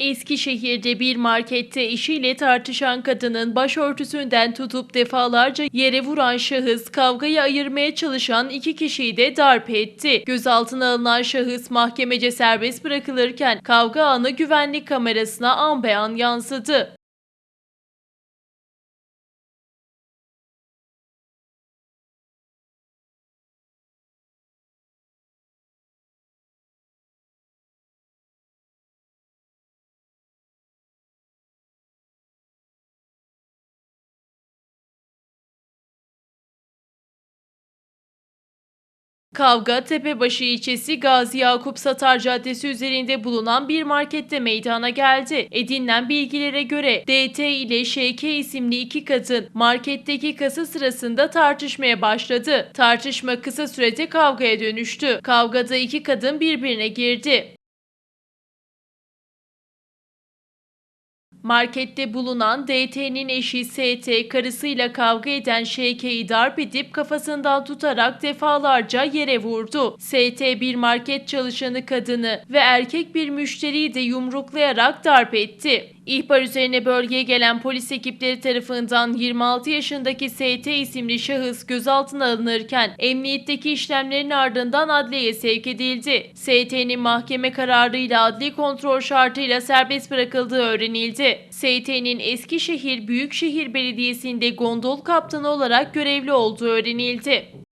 Eskişehir'de bir markette eşiyle tartışan kadının başörtüsünden tutup defalarca yere vuran şahıs kavgayı ayırmaya çalışan iki kişiyi de darp etti. Gözaltına alınan şahıs mahkemece serbest bırakılırken kavga anı güvenlik kamerasına an be an yansıdı. Kavga Tepebaşı ilçesi Gazi Yakup Satar Caddesi üzerinde bulunan bir markette meydana geldi. Edinilen bilgilere göre DT ile ŞK isimli iki kadın marketteki kasa sırasında tartışmaya başladı. Tartışma kısa sürede kavgaya dönüştü. Kavgada iki kadın birbirine girdi. Markette bulunan DT'nin eşi ST karısıyla kavga eden ŞK'yi darp edip kafasından tutarak defalarca yere vurdu. ST bir market çalışanı kadını ve erkek bir müşteriyi de yumruklayarak darp etti. İhbar üzerine bölgeye gelen polis ekipleri tarafından 26 yaşındaki ST isimli şahıs gözaltına alınırken emniyetteki işlemlerin ardından adliyeye sevk edildi. ST'nin mahkeme kararıyla adli kontrol şartıyla serbest bırakıldığı öğrenildi. ST'nin Eskişehir Büyükşehir Belediyesi'nde gondol kaptanı olarak görevli olduğu öğrenildi.